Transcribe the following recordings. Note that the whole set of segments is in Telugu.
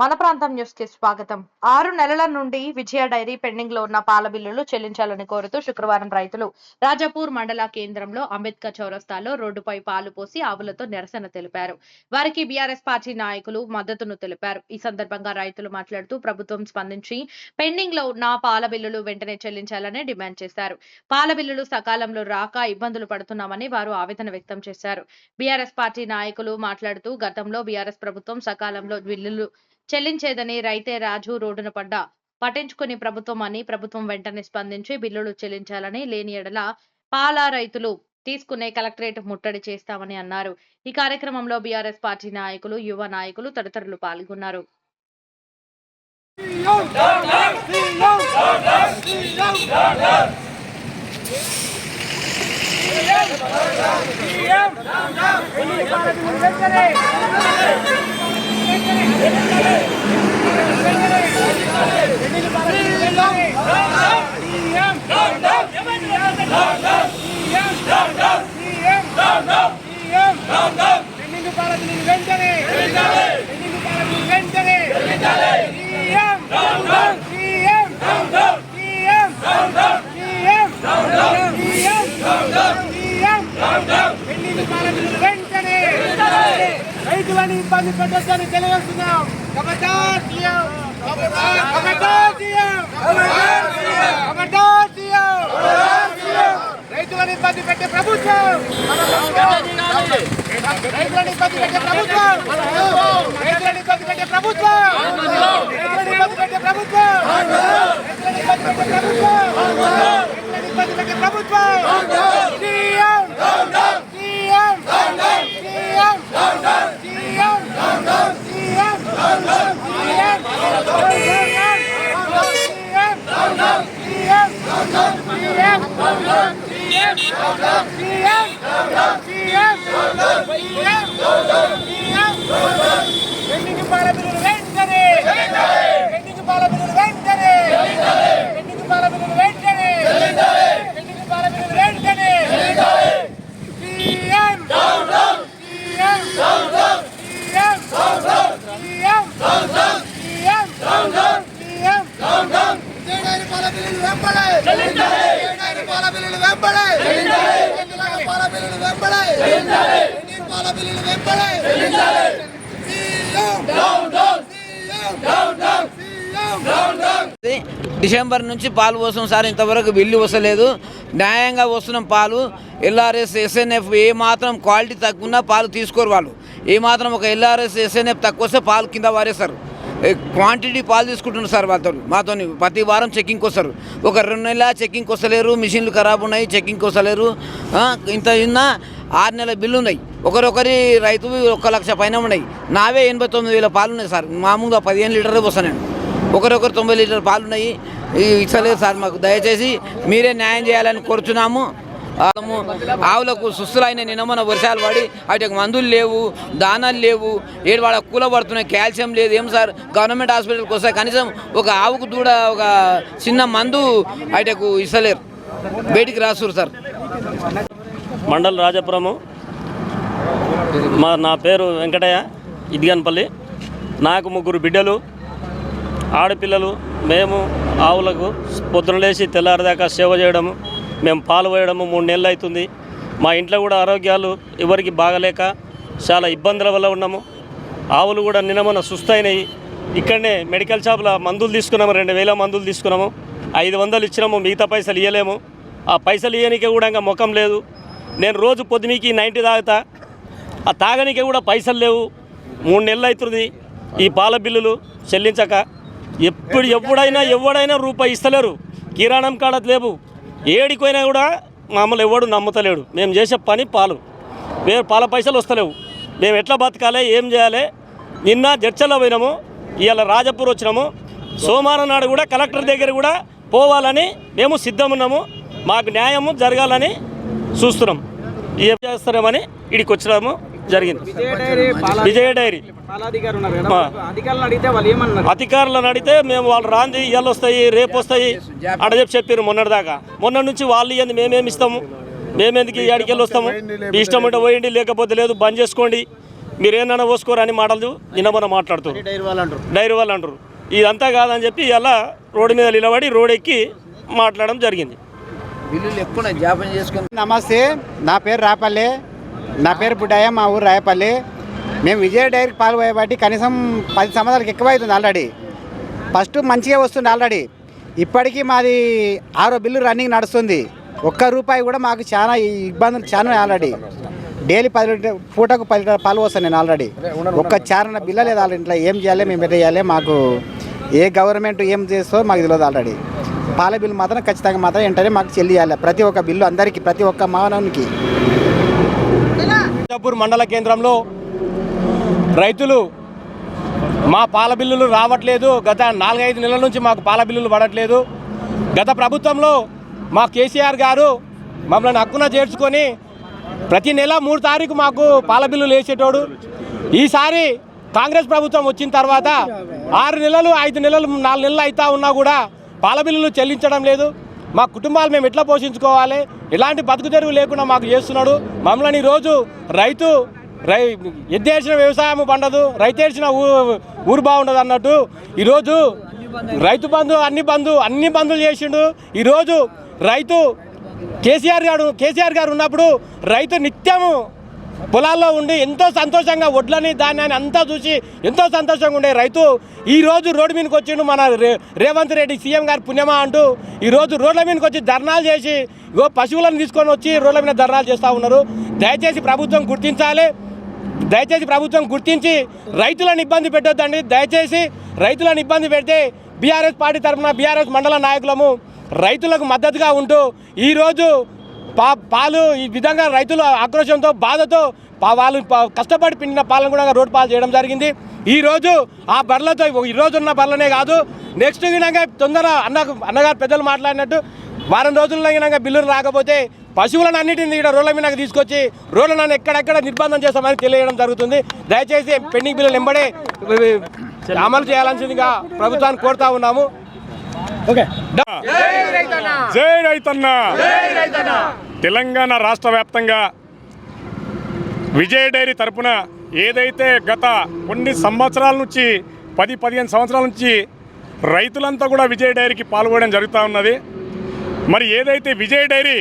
మన ప్రాంతం న్యూస్కి స్వాగతం. ఆరు నెలల నుండి విజయ డైరీ పెండింగ్లో ఉన్న పాల బిల్లులు చెల్లించాలని కోరుతూ శుక్రవారం రైతులు రాజాపూర్ మండల కేంద్రంలో అంబేద్కర్ చౌరస్తాలో రోడ్డుపై పాలు పోసి ఆవులతో నిరసన తెలిపారు. వారికి బీఆర్ఎస్ పార్టీ నాయకులు మద్దతును తెలిపారు. ఈ సందర్భంగా రైతులు మాట్లాడుతూ ప్రభుత్వం స్పందించి పెండింగ్లో ఉన్న పాల బిల్లులు వెంటనే చెల్లించాలని డిమాండ్ చేశారు. పాల బిల్లులు సకాలంలో రాక ఇబ్బందులు పడుతున్నామని వారు ఆవేదన వ్యక్తం చేశారు. బీఆర్ఎస్ పార్టీ నాయకులు మాట్లాడుతూ గతంలో బీఆర్ఎస్ ప్రభుత్వం సకాలంలో బిల్లులు చెల్లించేదని రైతే రాజు రోడ్డున పడ్డ పట్టించుకుని ప్రభుత్వం అని ప్రభుత్వం వెంటనే స్పందించి బిల్లులు చెల్లించాలని లేని ఎడల పాల రైతులు తీసుకునే కలెక్టరేట్ ముట్టడి చేస్తామని అన్నారు ఈ కార్యక్రమంలో బీఆర్ఎస్ పార్టీ నాయకులు యువ నాయకులు తదితరులు పాల్గొన్నారు పెన్నింగ్ రైతులని ఇబ్బంది పెట్టొద్దని తెలియజేస్తున్నాం. రైతులను ఇబ్బంది పెట్టే ప్రభుత్వం. రైతులను ఇబ్బంది పెట్టే ప్రభుత్వం. రైతులను ఇబ్బంది పెట్టే ప్రభుత్వం. రైతులను ఇబ్బంది పెట్టే ప్రభుత్వం. రైతులను ఇబ్బంది పెట్టే ప్రభుత్వం. రైతులను ఇబ్బంది పెట్టే ప్రభుత్వం. CM CM CM. CM CM pending పాల బిల్లులు వెంటనే పెండింగ్ పాల బిల్లులు వెంటనే బిల్లులు వెంబడే పాల బిల్లులు వెంబడే పాల బిల్లులు వెంబడే పాల బిల్లులు వెంబడే డిసెంబర్ నుంచి పాలు పోస్తాం సార్. ఇంతవరకు బిల్లు వస్తలేదు న్యాయంగా వస్తున్నాం పాలు. ఎల్ఆర్ఎస్ ఎస్ఎన్ఎఫ్ ఏ మాత్రం క్వాలిటీ తక్కువ పాలు తీసుకోరు వాళ్ళు. ఏ మాత్రం ఒక ఎల్ఆర్ఎస్ ఎస్ఎన్ఎఫ్ తక్కువ వస్తే పాలు కింద వారేస్తారు. క్వాంటిటీ పాలు తీసుకుంటున్నారు సార్ వాళ్ళతో మాతో ప్రతి వారం చెక్కింగ్కి వస్తారు ఒక రెండు నెలల చెక్కింగ్కి వస్తలేరు మిషన్లు ఖరాబ్ ఉన్నాయి చెక్కింగ్కి వస్తలేరు ఇంత ఇన్న ఆరు నెలల బిల్లు ఉన్నాయి. ఒకరొకరి రైతు ఒక లక్ష పైన ఉన్నాయి. నావే ఎనభై తొమ్మిది వేల పాలు ఉన్నాయి సార్. మామూలుగా పదిహేను లీటర్లు వస్తాను నేను. ఒకరొకరు తొంభై లీటర్ పాలు ఉన్నాయి. ఇచ్చలేదు సార్ మాకు. దయచేసి మీరే న్యాయం చేయాలని కోరుచున్నాము. ఆవులకు సుస్థులైన నినమన వర్షాలు పడి వాటికి మందులు లేవు దానాలు లేవు. ఏడు వాళ్ళ కూల పడుతున్నాయి కాల్షియం లేదు. ఏం సార్? గవర్నమెంట్ హాస్పిటల్కి వస్తే కనీసం ఒక ఆవుకు దూడ ఒక చిన్న మందు వాటికు ఇస్తలేరు. బయటికి రాసురు సార్. మండల్ రాజపురము. మా నా పేరు వెంకటయ్య ఇదిగన్పల్లి. నాకు ముగ్గురు బిడ్డలు ఆడపిల్లలు. మేము ఆవులకు పొద్దున లేచి తెల్లారిదాకా సేవ చేయడము. మేము పాలు పోయడము మూడు నెలలు అవుతుంది. మా ఇంట్లో కూడా ఆరోగ్యాలు ఎవరికి బాగలేక చాలా ఇబ్బందుల వల్ల ఉన్నాము. ఆవులు కూడా నిన్న మొన్న సుస్తైనవి ఇక్కడనే మెడికల్ షాప్లో మందులు తీసుకున్నాము రెండు వేల మందులు తీసుకున్నాము. ఐదు వందలు ఇచ్చినాము మిగతా పైసలు ఇవ్వలేము ఆ పైసలు ఇవ్వనికే కూడా ఇంకా ముఖం లేదు. నేను రోజు పొద్దునకి నైంటీ తాగుతా. ఆ తాగనికే కూడా పైసలు లేవు. మూడు నెలలు అవుతుంది. ఈ పాల బిల్లులు చెల్లించక ఎప్పుడు ఎప్పుడైనా ఎవడైనా రూపాయి ఇస్తలేరు. కిరాణం కాడ లేవు. ఏడిపోయినా కూడా మమ్మల్ని ఎవడు నమ్ముతలేడు. మేము చేసే పని పాలు. వేరే పాల పైసలు వస్తలేవు. మేము ఎట్లా బతకాలి ఏం చేయాలి? నిన్న జడ్చల్లో పోయినాము ఇవాళ రాజపూర్ వచ్చినాము. సోమవారం నాడు కూడా కలెక్టర్ దగ్గర కూడా పోవాలని మేము సిద్ధమున్నాము మాకు న్యాయము జరగాలని చూస్తున్నాం. ఏం చేస్తున్నామని ఇడికి వచ్చినాము. జరిగింది. విజయ డైరీ. అధికారులను అడిగితే మేము వాళ్ళు రాంది ఇవాళ వస్తాయి రేపు వస్తాయి అడ చెప్పి చెప్పారు మొన్నటిదాకా. మొన్న నుంచి వాళ్ళు ఇవ్వండి మేమేమి ఇస్తాము? మేమెందుకు ఈ అడికెళ్ళి వస్తాము? మీ ఇష్టం ఉంటే పోయండి లేకపోతే లేదు బంద్ చేసుకోండి. మీరు ఏమన్నా పోసుకోరు అని మాటలు నిన్న మాట్లాడుతారు డైరీ వాళ్ళు అంటారు. డైరీ వాళ్ళు అంటారు. ఇదంతా కాదని చెప్పి ఇలా రోడ్డు మీద నిలబడి రోడ్ ఎక్కి మాట్లాడడం జరిగింది. నమస్తే నా పేరు రాపల్లి. నా పేరు బుడ్డయ్య మా ఊరు రాయపల్లి. మేము విజయ డైరీకి పాల్పోయేబట్టి కనీసం పది సంవత్సరాలకు ఎక్కువ అవుతుంది ఆల్రెడీ. ఫస్ట్ మంచిగా వస్తుంది ఆల్రెడీ. ఇప్పటికీ మాది ఆరో బిల్లు రన్నింగ్ నడుస్తుంది. ఒక్క రూపాయి కూడా మాకు చాలా ఇబ్బందులు చాలా ఆల్రెడీ. డైలీ పది లీటర్ పూటకు పది లీటర్ పాలు వస్తాను నేను ఆల్రెడీ. ఒక్క చారణ బిల్ల లేదు వాళ్ళ ఇంట్లో. ఏం చేయాలి మేము ఎట్లా చేయాలి మాకు ఏ గవర్నమెంట్ ఏం చేస్తో మాకు తెలియదు ఆల్రెడీ. పాల బిల్లు మాత్రం ఖచ్చితంగా మాత్రం వెంటనే మాకు చెల్లియాలి ప్రతి ఒక్క బిల్లు అందరికీ ప్రతి ఒక్క మానవునికి. రాజాపూర్ మండల కేంద్రంలో రైతులు మా పాల బిల్లులు రావట్లేదు. గత నాలుగైదు నెలల నుంచి మాకు పాల బిల్లులు పడట్లేదు. గత ప్రభుత్వంలో మా కేసీఆర్ గారు మమ్మల్ని హక్కున చేర్చుకొని ప్రతి నెల మూడు తారీఖు మాకు పాల బిల్లులు వేసేటోడు. ఈసారి కాంగ్రెస్ ప్రభుత్వం వచ్చిన తర్వాత ఆరు నెలలు ఐదు నెలలు నాలుగు నెలలు అవుతా ఉన్నా కూడా పాల బిల్లులు చెల్లించడం లేదు. మా కుటుంబాలు మేము ఎట్లా పోషించుకోవాలి? ఎలాంటి బతుకు తెరువు లేకుండా మాకు చేస్తున్నాడు? మమ్మల్ని ఈరోజు రైతు రై ఎద్దేసిన వ్యవసాయం పండదు రైతేసిన ఊ ఊరు బాగుండదు అన్నట్టు ఈరోజు రైతు బంధు అన్ని బంధు అన్ని బంధులు చేసిండు. ఈరోజు రైతు కేసీఆర్ గారు కేసీఆర్ గారు ఉన్నప్పుడు రైతు నిత్యము పొలాల్లో ఉండి ఎంతో సంతోషంగా వడ్లని ధాన్యాన్ని అంతా చూసి ఎంతో సంతోషంగా ఉండే రైతు ఈరోజు రోడ్డు మీదకి వచ్చిండు మన రే రేవంత్ రెడ్డి సీఎం గారు పుణ్యమా అంటూ ఈరోజు రోడ్ల మీదకి వచ్చి ధర్నాలు చేసి ఇగో పశువులను తీసుకొని వచ్చి రోడ్ల మీద ధర్నాలు చేస్తూ ఉన్నారు. దయచేసి ప్రభుత్వం గుర్తించాలి. దయచేసి ప్రభుత్వం గుర్తించి రైతులను ఇబ్బంది పెట్టొద్దండి. దయచేసి రైతులను ఇబ్బంది పెడితే బీఆర్ఎస్ పార్టీ తరఫున బీఆర్ఎస్ మండల నాయకులము రైతులకు మద్దతుగా ఉంటూ ఈరోజు పా పాలు ఈ విధంగా రైతులు ఆక్రోశంతో బాధతో పా- వాళ్ళు కష్టపడి పిండిన పాలను కూడా రోడ్డు పాలు చేయడం జరిగింది. ఈరోజు ఆ బర్రెలతో ఈ ఉన్న బర్రెలనే కాదు నెక్స్ట్ వినంగా తొందర అన్న అన్నగారు పెద్దలు మాట్లాడినట్టు వారం రోజుల్లో గినంగా బిల్లులు రాకపోతే పశువులను అన్నిటిని ఇక్కడ రోడ్ల మీద తీసుకొచ్చి రోడ్లను ఎక్కడెక్కడ నిర్బంధం చేస్తామని తెలియడం జరుగుతుంది. దయచేసి పెండింగ్ బిల్లులు వెంబడే అమలు చేయాల్సిందిగా ప్రభుత్వాన్ని కోరుతా ఉన్నాము. జై రైతన్న. తెలంగాణ రాష్ట్ర వ్యాప్తంగా విజయ డైరీ తరపున ఏదైతే గత కొన్ని సంవత్సరాల నుంచి పది పదిహేను సంవత్సరాల నుంచి రైతులంతా కూడా విజయ డైరీకి పాల్గొనడం జరుగుతూ ఉన్నది. మరి ఏదైతే విజయ డైరీ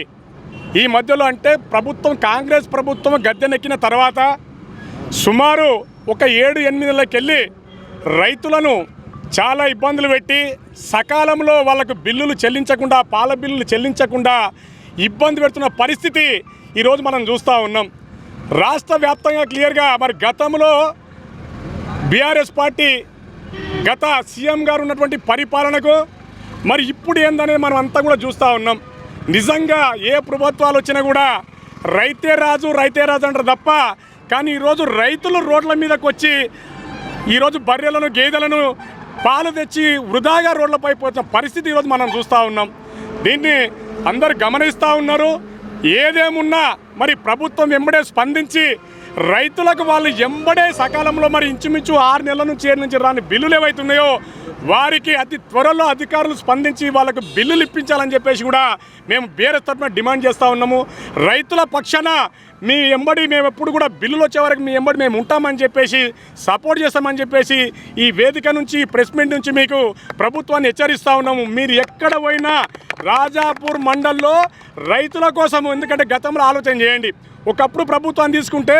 ఈ మధ్యలో అంటే ప్రభుత్వం కాంగ్రెస్ ప్రభుత్వం గద్దెనెక్కిన తర్వాత సుమారు ఒక ఏడు ఎనిమిది నెలలకెళ్ళి రైతులను చాలా ఇబ్బందులు పెట్టి సకాలంలో వాళ్ళకు బిల్లులు చెల్లించకుండా పాల బిల్లులు చెల్లించకుండా ఇబ్బంది పెడుతున్న పరిస్థితి ఈరోజు మనం చూస్తూ ఉన్నాం. రాష్ట్ర వ్యాప్తంగా క్లియర్గా మరి గతంలో బీఆర్ఎస్ పార్టీ గత సీఎం గారు ఉన్నటువంటి పరిపాలనకు మరి ఇప్పుడు ఏందనేది మనం అంతా కూడా చూస్తూ ఉన్నాం. నిజంగా ఏ ప్రభుత్వాలు వచ్చినా కూడా రైతే రాజు రైతే రాజు అంటారు తప్ప కానీ ఈరోజు రైతులు రోడ్ల మీదకి వచ్చి ఈరోజు బర్రెలను గేదెలను పాలు తెచ్చి వృధాగా రోడ్లపై పోతున్న పరిస్థితి ఈరోజు మనం చూస్తూ ఉన్నాం. దీన్ని అందరు గమనిస్తూ ఉన్నారు. ఏదేమున్నా మరి ప్రభుత్వం వెంబడే స్పందించి రైతులకు వాళ్ళు ఎంబడే సకాలంలో మరి ఇంచుమించు ఆరు నెలల నుంచి ఏడు నుంచి రాని బిల్లులు ఏవైతున్నాయో వారికి అతి త్వరలో అధికారులు స్పందించి వాళ్ళకు బిల్లులు ఇప్పించాలని చెప్పేసి కూడా మేము బీఆర్ఎస్ తరఫున డిమాండ్ చేస్తూ ఉన్నాము. రైతుల పక్షాన మీ ఎంబడి మేము ఎప్పుడు కూడా బిల్లులు వచ్చే వరకు మీ ఎంబడి మేము ఉంటామని చెప్పేసి సపోర్ట్ చేస్తామని చెప్పేసి ఈ వేదిక నుంచి ప్రెస్ మీట్ నుంచి మీకు ప్రభుత్వాన్ని హెచ్చరిస్తూ ఉన్నాము. మీరు ఎక్కడ పోయినా రాజాపూర్ మండల్లో రైతుల కోసం ఎందుకంటే గతంలో ఆలోచన చేయండి. ఒకప్పుడు ప్రభుత్వాన్ని తీసుకుంటే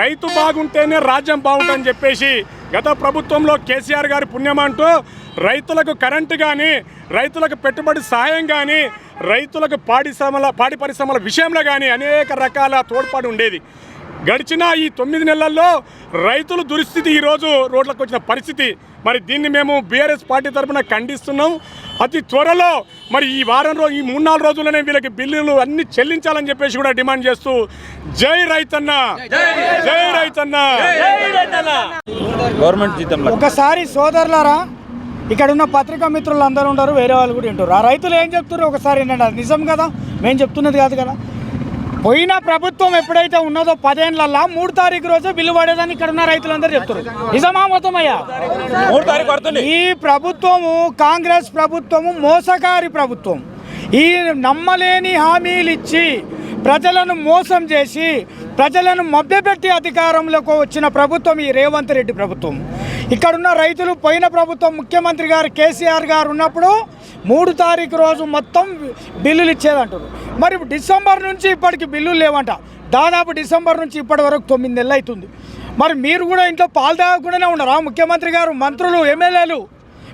రైతు బాగుంటేనే రాజ్యం బాగుంటుందని చెప్పేసి గత ప్రభుత్వంలో కేసీఆర్ గారి పుణ్యం అంటూ రైతులకు కరెంటు కానీ రైతులకు పెట్టుబడి సహాయం కానీ రైతులకు పాడి శ్రమల పాడి పరిశ్రమల విషయంలో కానీ అనేక రకాల తోడ్పాటు ఉండేది. గడిచిన ఈ తొమ్మిది నెలల్లో రైతుల దురిస్థితి ఈరోజు రోడ్లకు వచ్చిన పరిస్థితి మరి దీన్ని మేము బీఆర్ఎస్ పార్టీ తరఫున ఖండిస్తున్నాం. అతి త్వరలో మరి ఈ వారం రోజు ఈ మూడు నాలుగు రోజుల్లోనే వీళ్ళకి బిల్లులు అన్ని చెల్లించాలని చెప్పేసి కూడా డిమాండ్ చేస్తూ జై రైతన్న. జై రైతన్న. ఒకసారి సోదరులారా ఇక్కడ ఉన్న పత్రికా మిత్రులు అందరూ ఉండరు వేరే వాళ్ళు కూడా వింటారు ఆ రైతులు ఏం చెప్తున్నారు ఒకసారి ఏంటంటే అది నిజం కదా? మేము చెప్తున్నది కాదు కదా? పోయిన ప్రభుత్వం ఎప్పుడైతే ఉన్నదో పదేళ్ళల్లా మూడు తారీఖు రోజు బిల్లు పడేదని ఇక్కడ ఉన్న రైతులందరూ చెప్తారు నిజమా మొత్తమయ్యా మూడు తారీఖు పడుతుంది. ఈ ప్రభుత్వము కాంగ్రెస్ ప్రభుత్వము మోసగారి ప్రభుత్వం. ఈ నమ్మలేని హామీలు ఇచ్చి ప్రజలను మోసం చేసి ప్రజలను మభ్యపెట్టి అధికారంలోకి వచ్చిన ప్రభుత్వం ఈ రేవంత్ రెడ్డి ప్రభుత్వం. ఇక్కడున్న రైతులు పోయిన ప్రభుత్వం ముఖ్యమంత్రి గారు కేసీఆర్ గారు ఉన్నప్పుడు మూడు తారీఖు రోజు మొత్తం బిల్లులు ఇచ్చేదంటారు. మరి డిసెంబర్ నుంచి ఇప్పటికి బిల్లులు లేవంట. దాదాపు డిసెంబర్ నుంచి ఇప్పటి వరకు తొమ్మిది నెలలు అవుతుంది మరి మీరు కూడా ఇంట్లో పాలు తాగకుండానే ఉన్నారా. ముఖ్యమంత్రి గారు మంత్రులు ఎమ్మెల్యేలు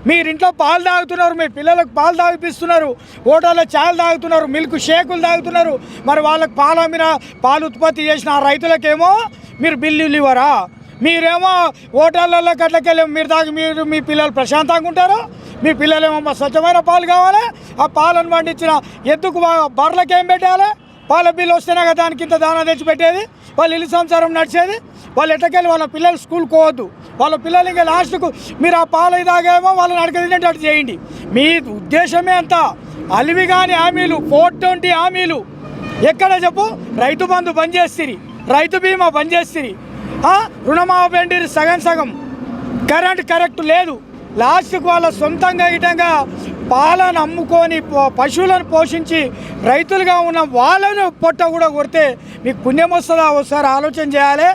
మీరు ఇంట్లో పాలు తాగుతున్నారు మీ పిల్లలకు పాలు తాగిపిస్తున్నారు హోటల్లో చాయలు తాగుతున్నారు మిల్క్ షేకులు తాగుతున్నారు. మరి వాళ్ళకి పాలు అమ్మిన పాలు ఉత్పత్తి చేసిన ఆ రైతులకేమో మీరు బిల్లులు ఇవ్వరా? మీరేమో హోటళ్ళల్లో గట్లకెళ్ళి మీరు తాగి మీరు మీ పిల్లలు ప్రశాంతంగా ఉంటారు మీ పిల్లలేమో మా స్వచ్ఛమైన పాలు కావాలి ఆ పాలను పండించిన ఎద్దుకు వా- బర్రెలకు ఏం పెట్టాలి? పాల బిల్లు వస్తేనే కదా దానికి ఇంత దానా తెచ్చి పెట్టేది? వాళ్ళు ఇల్లు సంసారం నడిచేది? వాళ్ళు ఎట్టకెళ్ళి వాళ్ళ పిల్లలు స్కూల్ పోవద్దు. వాళ్ళ పిల్లలు ఇంకా లాస్ట్కు మీరు ఆ పాలు ఇదాగేమో వాళ్ళని అడగదినట్టు అటు చేయండి. మీ ఉద్దేశమే అంత. అలివి కాని హామీలు ఫోర్ ట్వంటీ హామీలు. ఎక్కడ చెప్పు? రైతు బంధు బంద్ చేసిరి రైతు బీమా బంద్ చేసిరి ఆ? సగం సగం. కరెంట్ కరెక్ట్ లేదు. లాస్ట్కి వాళ్ళ సొంతంగా ఇటంగా పాలను అమ్ముకొని పశువులను పోషించి రైతులుగా ఉన్న వాళ్ళను పొట్ట కూడా కొడితే మీకు పుణ్యం వస్తుందా? ఒకసారి ఆలోచన చేయాలి.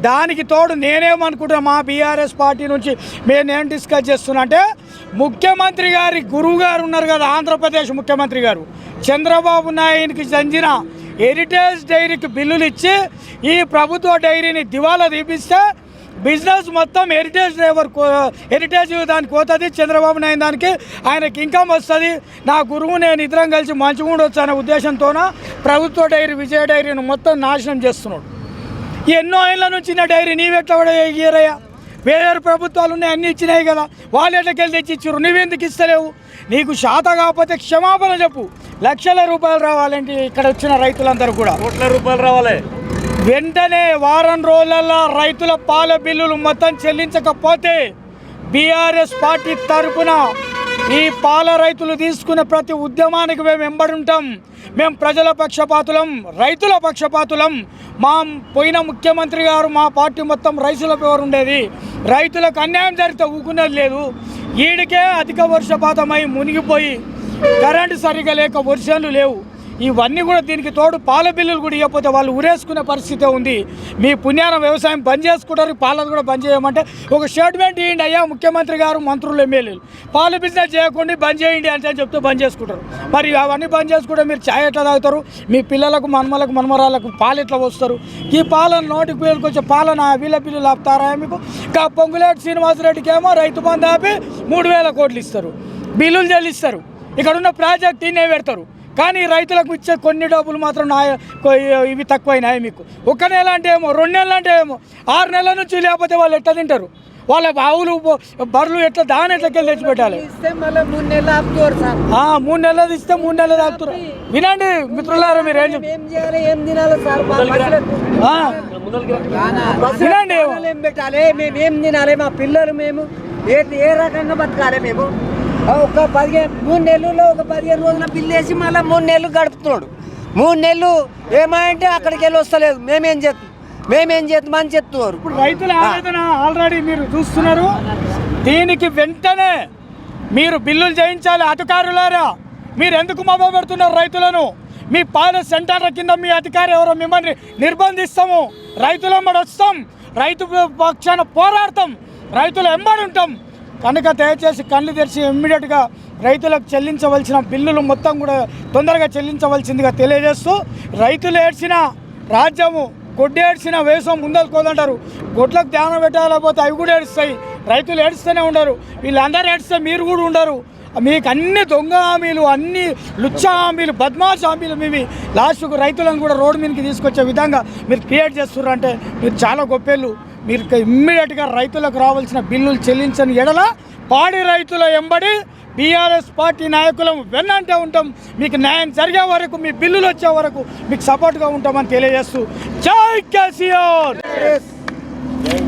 దానికి తోడు నేనేమనుకుంటున్నా మా బీఆర్ఎస్ పార్టీ నుంచి మేమేం డిస్కస్ చేస్తున్నా అంటే ముఖ్యమంత్రి గారి గురువు గారు ఉన్నారు కదా ఆంధ్రప్రదేశ్ ముఖ్యమంత్రి గారు. చంద్రబాబు నాయుడికి చెందిన హెరిటేజ్ డైరీకి బిల్లులు ఇచ్చి ఈ ప్రభుత్వ డైరీని దివాలా తీపిస్తే బిజినెస్ మొత్తం హెరిటేజ్ డ్రైవర్ కో- హెరిటేజ్ దానికి పోతుంది చంద్రబాబు నాయుడు దానికి ఆయనకి ఇన్కమ్ వస్తుంది. నా గురువు నేను ఇద్దరం కలిసి మంచిగా ఉండొచ్చు అనే ఉద్దేశంతోన ప్రభుత్వ డైరీ విజయ డైరీని మొత్తం నాశనం చేస్తున్నాడు. ఎన్నో ఏళ్ళ నుంచి డైరీ నీవెట్లా కూడా ఇయ్యరయ్యా? వేరే ప్రభుత్వాలు ఉన్నాయి అన్ని ఇచ్చినాయి కదా. వాళ్ళు ఎట్లకెళ్ళి తెచ్చి ఇచ్చారు నువ్వెందుకు ఇస్తలేవు? నీకు శాత కాకపోతే క్షమాపణ చెప్పు. లక్షల రూపాయలు రావాలంటే ఇక్కడ వచ్చిన రైతులందరూ కూడా. కోట్ల రూపాయలు రావాలి. వెంటనే వారం రోజులలో రైతుల పాల బిల్లులు మొత్తం చెల్లించకపోతే బీఆర్ఎస్ పార్టీ తరపున ఈ పాల రైతులు తీసుకునే ప్రతి ఉద్యమానికి మేము వెంబడుంటాం మేము ప్రజల పక్షపాతులం రైతుల పక్షపాతులం. మా పోయిన ముఖ్యమంత్రి గారు మా పార్టీ మొత్తం రైతుల పేరు ఉండేది. రైతులకు అన్యాయం జరిగితే ఊకునేది లేదు. ఈడికే అధిక వర్షపాతమై మునిగిపోయి కరెంటు సరిగా లేక వర్షాలు లేవు. ఇవన్నీ కూడా దీనికి తోడు పాల బిల్లులు కూడా ఇవ్వకపోతే వాళ్ళు ఉరేసుకునే పరిస్థితి ఉంది. మీ పుణ్యాన వ్యవసాయం బంద్ చేసుకుంటారు పాలను కూడా బంద్ చేయమంటే ఒక స్టేట్మెంట్ ఇవ్వండి అయ్యా ముఖ్యమంత్రి గారు మంత్రులు ఎమ్మెల్యేలు. పాల బిజినెస్ చేయకుండా బంద్ చేయండి అంటే అని చెప్తే బంద్ చేసుకుంటారు. మరి అవన్నీ బంద్ చేసుకుంటే మీరు ఛాయ్ ఎట్లా తాగుతారు? మీ పిల్లలకు మన్మలకు మన్మరాలకు పాలు ఎట్లా వస్తారు ఈ పాలన నోటికి పేరుకొచ్చే పాలన వీళ్ళ బిల్లులు ఆపుతారా మీకు? ఇంకా పొంగులేటి శ్రీనివాసరెడ్డికి ఏమో రైతు బంధు ఆపి మూడు వేల కోట్లు ఇస్తారు. బిల్లులు చెల్లిస్తారు. ఇక్కడ ఉన్న ప్రాజెక్ట్ ఇన్నే పెడతారు. కానీ రైతులకు ఇచ్చే కొన్ని డబ్బులు మాత్రం నా ఇవి తక్కువైనాయి మీకు. ఒక్క నెల అంటే ఏమో రెండు నెలలు అంటే ఏమో ఆరు నెలల నుంచి లేకపోతే వాళ్ళు ఎట్లా తింటారు? వాళ్ళ ఆవులు బ- బర్రెలు ఎట్లా దాని ఎట్లకెళ్ళి తెచ్చి పెట్టాలి? ఆ, మూడు నెలలు ఇస్తే మూడు నెలలు తాగుతారు వినండి మిత్రులారా మీరు ఏం వినండి. పశువులకు ఏం పెట్టాలి? మేము ఏం తినాలి? మా పిల్లలు మేము ఏ ఏ రకంగా బతకాలి మేము? ఒక పదిహేను మూడు నెలల్లో ఒక పదిహేను రోజుల బిల్లు వేసి మళ్ళీ మూడు నెలలు గడుపుతున్నాడు. మూడు నెలలు ఏమంటే అక్కడికి వెళ్ళి వస్తలేదు. మేమేం చేస్తాం? మేమేం చేస్తాం? అని చెప్తున్నారు. ఇప్పుడు రైతుల ఆవేదన ఆల్రెడీ మీరు చూస్తున్నారు. దీనికి వెంటనే మీరు బిల్లులు చేయించాలి అధికారులారా. మీరు ఎందుకు మొబైల్ పెడుతున్నారు రైతులను? మీ పాల సెంటర్ల కింద మీ అధికారి ఎవరో మిమ్మల్ని నిర్బంధిస్తాము. రైతుల వస్తాం. రైతు పక్షాన పోరాడతాం. రైతులు వెంబడి ఉంటాం. కనుక దయచేసి కళ్ళు తెరిచి ఇమ్మీడియట్గా రైతులకు చెల్లించవలసిన బిల్లులు మొత్తం కూడా తొందరగా చెల్లించవలసిందిగా తెలియజేస్తూ రైతులు ఏడ్చిన రాజ్యము గొడ్డేడ్చిన వేసం ముందలుకోదంటారు. గొడ్లకు ధ్యానం పెట్టాలపోతే అవి కూడా ఏడుస్తాయి. రైతులు ఏడుస్తూనే ఉండరు. వీళ్ళందరూ ఏడిస్తే మీరు కూడా ఉండరు. మీకు అన్ని దొంగ హామీలు అన్ని లుచ్చ హామీలు బద్మాష్ హామీలు మీవి లాస్ట్కు రైతులను కూడా రోడ్డు మీదకి తీసుకొచ్చే విధంగా మీరు క్రియేట్ చేస్తున్నారంటే మీరు చాలా గొప్పేళ్ళు మీరు ఇమ్మీడియట్గా రైతులకు రావాల్సిన బిల్లులు చెల్లించని ఎడల పాడి రైతుల ఎంబడి బీఆర్ఎస్ పార్టీ నాయకులం వెన్నంటే ఉంటాం. మీకు న్యాయం జరిగే వరకు మీ బిల్లులు వచ్చే వరకు మీకు సపోర్ట్గా ఉంటామని తెలియజేస్తూ జై కేసీఆర్!